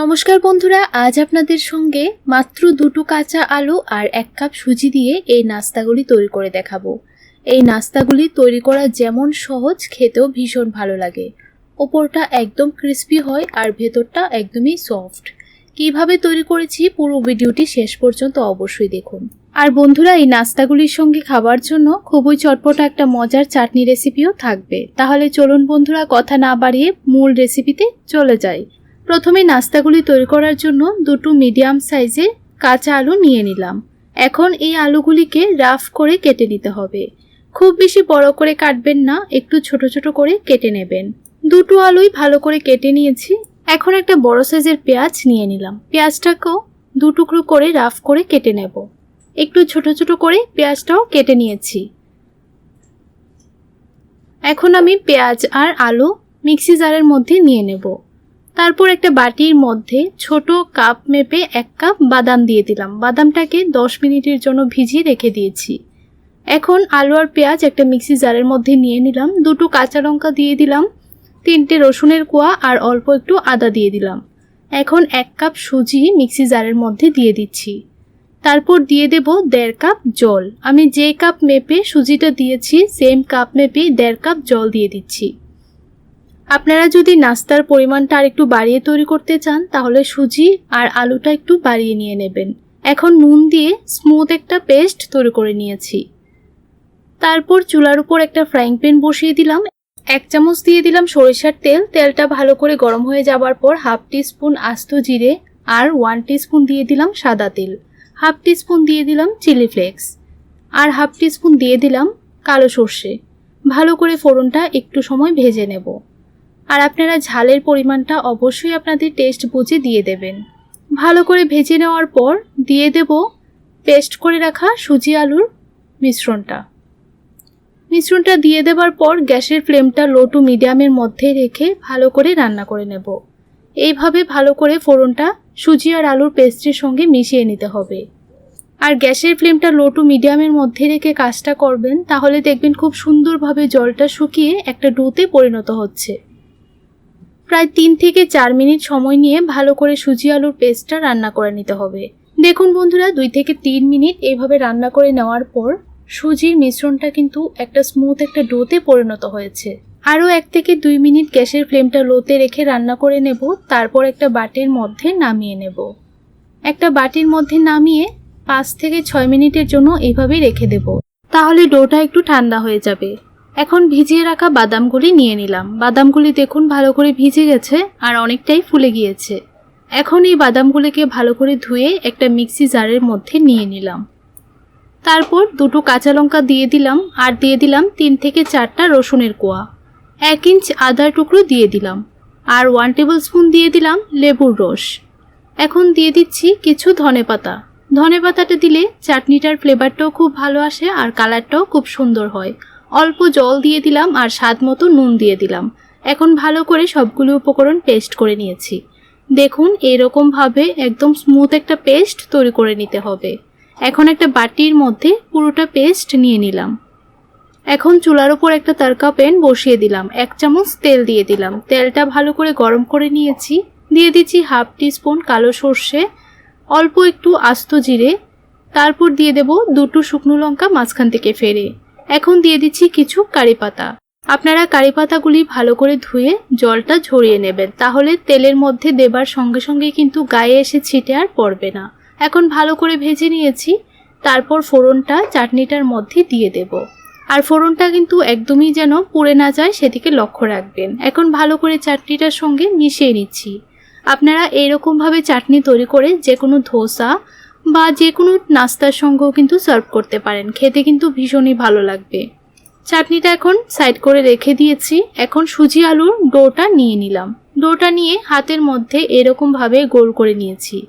নমস্কার বন্ধুরা, আজ আপনাদের সঙ্গে মাত্র দুটো কাঁচা আলু আর এক কাপ সুজি দিয়ে এই নাস্তাগুলি তৈরি করে দেখাবো। এই নাস্তাগুলি তৈরি করা যেমন সহজ, খেতেও ভীষণ ভালো লাগে। ওপরটা একদম ক্রিস্পি হয় আর ভেতরটা একদমই সফট কীভাবে তৈরি করেছি পুরো ভিডিওটি শেষ পর্যন্ত অবশ্যই দেখুন। আর বন্ধুরা, এই নাস্তাগুলির সঙ্গে খাবার জন্য খুবই চটপটা একটা মজার চাটনি রেসিপিও থাকবে। তাহলে চলুন বন্ধুরা, কথা না বাড়িয়ে মূল রেসিপিতে চলে যাই। প্রথমে নাস্তাগুলি তৈরি করার জন্য দুটো মিডিয়াম সাইজের কাঁচা আলু নিয়ে নিলাম। এখন এই আলুগুলিকে রাফ করে কেটে নিতে হবে। খুব বেশি বড় করে কাটবেন না, একটু ছোট ছোট করে কেটে নেবেন। দুটো আলুই ভালো করে কেটে নিয়েছি। এখন একটা বড় সাইজের পেঁয়াজ নিয়ে নিলাম। পেঁয়াজটাকেও দু টুকরো করে রাফ করে কেটে নেব। একটু ছোট ছোট করে পেঁয়াজটাও কেটে নিয়েছি। এখন আমি পেঁয়াজ আর আলু মিক্সি জারের মধ্যে নিয়ে নেব। তারপর একটা বাটির মধ্যে ছোট কাপ মেপে এক কাপ বাদাম দিয়ে দিলাম। বাদামটাকে দশ মিনিটের জন্য ভিজিয়ে রেখে দিয়েছি। এখন আলু আর পেঁয়াজ একটা মিক্সি জারের মধ্যে নিয়ে নিলাম। দুটো কাঁচা লঙ্কা দিয়ে দিলাম। তিনটে রসুনের কোয়া আর অল্প একটু আদা দিয়ে দিলাম। এখন এক কাপ সুজি মিক্সি জারের মধ্যে দিয়ে দিচ্ছি। তারপর দিয়ে দেব দেড় কাপ জল। আমি যে কাপ মেপে সুজিটা দিয়েছি, সেম কাপ মেপে দেড় কাপ জল দিয়ে দিচ্ছি। আপনারা যদি নাস্তার পরিমাণটা আর একটু বাড়িয়ে তৈরি করতে চান, তাহলে সুজি আর আলুটা একটু বাড়িয়ে নিয়ে নেবেন। এখন নুন দিয়ে স্মুথ একটা পেস্ট তৈরি করে নিয়েছি। তারপর চুলার উপর একটা ফ্রাইং প্যান বসিয়ে দিলাম। এক চামচ দিয়ে দিলাম সরিষার তেল। তেলটা ভালো করে গরম হয়ে যাবার পর হাফ স্পুন আস্ত জিরে আর ওয়ান স্পুন দিয়ে দিলাম সাদা তেল। হাফ স্পুন দিয়ে দিলাম চিলি ফ্লেক্স আর হাফ স্পুন দিয়ে দিলাম কালো সর্ষে। ভালো করে ফোড়নটা একটু সময় ভেজে নেব। আর আপনারা ঝালের পরিমাণটা অবশ্যই আপনাদের টেস্ট বুঝে দিয়ে দেবেন। ভালো করে ভেজে নেওয়ার পর দিয়ে দেব পেস্ট করে রাখা সুজি আলুর মিশ্রণটা। মিশ্রণটা দিয়ে দেবার পর গ্যাসের ফ্লেমটা লো টু মিডিয়ামের মধ্যে রেখে ভালো করে রান্না করে নেব। এইভাবে ভালো করে ফোড়নটা সুজি আর আলুর পেস্টের সঙ্গে মিশিয়ে নিতে হবে। আর গ্যাসের ফ্লেমটা লো টু মিডিয়ামের মধ্যে রেখে কাজটা করবেন, তাহলে দেখবেন খুব সুন্দরভাবে জলটা শুকিয়ে একটা ডুতে পরিণত হচ্ছে। প্রায় তিন থেকে চার মিনিট সময় নিয়ে ভালো করে সুজি আলুর পেস্টটা রান্না করে নিতে হবে। দেখুন বন্ধুরা, দুই থেকে তিন মিনিট এইভাবে রান্না করে নেওয়ার পর সুজির মিশ্রণটা কিন্তু একটা স্মুথ একটা ডোতে পরিণত হয়েছে। আরও এক থেকে দুই মিনিট গ্যাসের ফ্লেমটা লোতে রেখে রান্না করে নেব, তারপর একটা বাটির মধ্যে নামিয়ে নেব। একটা বাটির মধ্যে নামিয়ে পাঁচ থেকে ছয় মিনিটের জন্য এইভাবেই রেখে দেব। তাহলে ডোটা একটু ঠান্ডা হয়ে যাবে। এখন ভিজিয়ে রাখা বাদামগুলি নিয়ে নিলাম। বাদামগুলি দেখুন ভালো করে ভিজে গেছে আর অনেকটাই ফুলে গিয়েছে। এখন এই বাদামগুলিকে ভালো করে ধুয়ে একটা মিক্সি জারের মধ্যে নিয়ে নিলাম। তারপর দুটো কাঁচা লঙ্কা দিয়ে দিলাম আর দিয়ে দিলাম তিন থেকে চারটা রসুনের কোয়া। এক ইঞ্চ আদার টুকরো দিয়ে দিলাম আর ওয়ান টেবিল স্পুন দিয়ে দিলাম লেবুর রস। এখন দিয়ে দিচ্ছি কিছু ধনে পাতা। ধনে পাতাটা দিলে চাটনিটার ফ্লেভারটাও খুব ভালো আসে আর কালারটাও খুব সুন্দর হয়। অল্প জল দিয়ে দিলাম আর স্বাদ মতো নুন দিয়ে দিলাম। এখন ভালো করে সবগুলো উপকরণ পেস্ট করে নিয়েছি। দেখুন, এরকমভাবে একদম স্মুথ একটা পেস্ট তৈরি করে নিতে হবে। এখন একটা বাটির মধ্যে পুরোটা পেস্ট নিয়ে নিলাম। এখন চুলার ওপর একটা তারকা প্যান বসিয়ে দিলাম। এক চামচ তেল দিয়ে দিলাম। তেলটা ভালো করে গরম করে নিয়েছি। দিয়ে দিচ্ছি হাফ স্পুন কালো সর্ষে, অল্প একটু আস্ত জিরে। তারপর দিয়ে দেব দুটো শুকনো লঙ্কা মাঝখান থেকে ফেরে। এখন দিয়ে দিচ্ছি কিছু কারি পাতা। আপনারা কারি পাতাগুলি ভালো করে ধুয়ে জলটা ঝরিয়ে নেবেন, তাহলে তেলের মধ্যে দেবার সঙ্গে সঙ্গে কিন্তু গায়ে এসে ছিটে আর পড়বে না। এখন ভালো করে ভেজে নিয়েছি, তারপর ফোড়নটা চাটনিটার মধ্যে দিয়ে দেব। আর ফোড়নটা কিন্তু একদমই যেন পুড়ে না যায় সেদিকে লক্ষ্য রাখবেন। এখন ভালো করে চাটনিটার সঙ্গে মিশিয়ে নিচ্ছি। আপনারা এইরকমভাবে চাটনি তৈরি করে যে কোনো ধোসা বা যে কোনো নাস্তার সঙ্গেও কিন্তু সার্ভ করতে পারেন। খেতে কিন্তু ভীষণই ভালো লাগবে। চাটনিটা এখন সাইড করে রেখে দিয়েছি। এখন সুজি আলুর ডোটা নিয়ে নিলাম। ডোটা নিয়ে হাতের মধ্যে এরকমভাবে গোল করে নিয়েছি।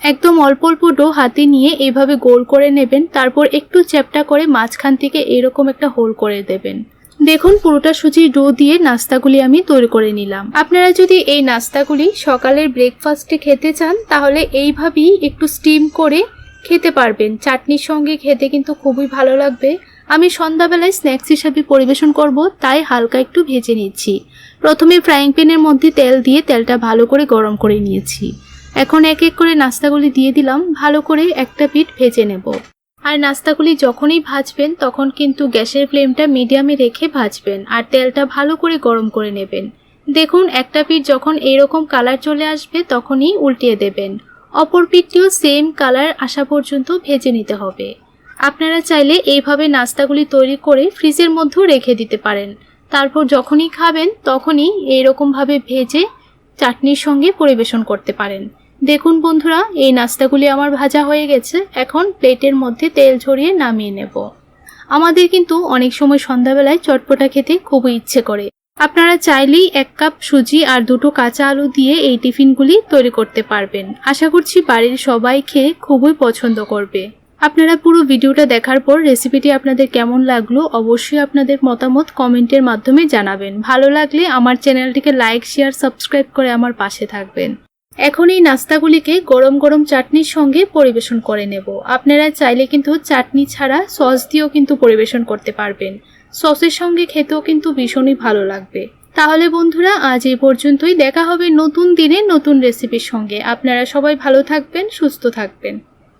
একদম অল্প অল্প ডো হাতে নিয়ে এভাবে গোল করে নেবেন, তারপর একটু চ্যাপটা করে মাঝখান থেকে এরকম একটা হোল করে দেবেন। দেখুন পুরোটা সুজির ডো দিয়ে নাস্তাগুলি আমি তৈরি করে নিলাম। আপনারা যদি এই নাস্তাগুলি সকালের ব্রেকফাস্টে খেতে চান, তাহলে এইভাবেই একটু স্টিম করে খেতে পারবেন। চাটনির সঙ্গে খেতে কিন্তু খুবই ভালো লাগবে। আমি সন্ধ্যাবেলায় স্ন্যাক্স হিসাবে পরিবেশন করব, তাই হালকা একটু ভেজে নিচ্ছি। প্রথমে ফ্রাইং প্যানের মধ্যে তেল দিয়ে তেলটা ভালো করে গরম করে নিয়েছি। এখন এক এক করে নাস্তাগুলি দিয়ে দিলাম, ভালো করে একটা পিঠ ভেজে নেব। আর নাস্তাগুলি যখনই ভাজবেন, তখন কিন্তু গ্যাসের ফ্লেমটা মিডিয়ামে রেখে ভাজবেন আর তেলটা ভালো করে গরম করে নেবেন। দেখুন, একটা পিঠ যখন এরকম কালার চলে আসবে, তখনই উল্টিয়ে দেবেন। অপর পিঠটিও সেম কালার আসা পর্যন্ত ভেজে নিতে হবে। আপনারা চাইলে এইভাবে নাস্তাগুলি তৈরি করে ফ্রিজের মধ্যেও রেখে দিতে পারেন। তারপর যখনই খাবেন, তখনই এইরকমভাবে ভেজে চাটনির সঙ্গে পরিবেশন করতে পারেন। দেখুন বন্ধুরা, এই নাস্তাগুলি আমার ভাজা হয়ে গেছে। এখন প্লেটের মধ্যে তেল ঝরিয়ে নামিয়ে নেব। আমাদের কিন্তু অনেক সময় সন্ধ্যাবেলায় চটপটা খেতে খুবই ইচ্ছে করে। আপনারা চাইলেই এক কাপ সুজি আর দুটো কাঁচা আলু দিয়ে এই টিফিনগুলি তৈরি করতে পারবেন। আশা করছি বাড়ির সবাই খেয়ে খুবই পছন্দ করবে। আপনারা পুরো ভিডিওটা দেখার পর রেসিপিটি আপনাদের কেমন লাগল অবশ্যই আপনাদের মতামত কমেন্টের মাধ্যমে জানাবেন। ভালো লাগলে আমার চ্যানেলটিকে লাইক, শেয়ার, সাবস্ক্রাইব করে আমার পাশে থাকবেন। এখন এই নাস্তাগুলিকে গরম গরম চাটনির সঙ্গে পরিবেশন করে নেব। আপনারা চাইলে কিন্তু চাটনি ছাড়া সস দিয়েও কিন্তু পরিবেশন করতে পারবেন। সসের সঙ্গে খেতেও কিন্তু ভীষণই ভালো লাগবে। তাহলে বন্ধুরা, আজ এই পর্যন্তই। দেখা হবে নতুন দিনে নতুন রেসিপির সঙ্গে। আপনারা সবাই ভালো থাকবেন, সুস্থ থাকবেন।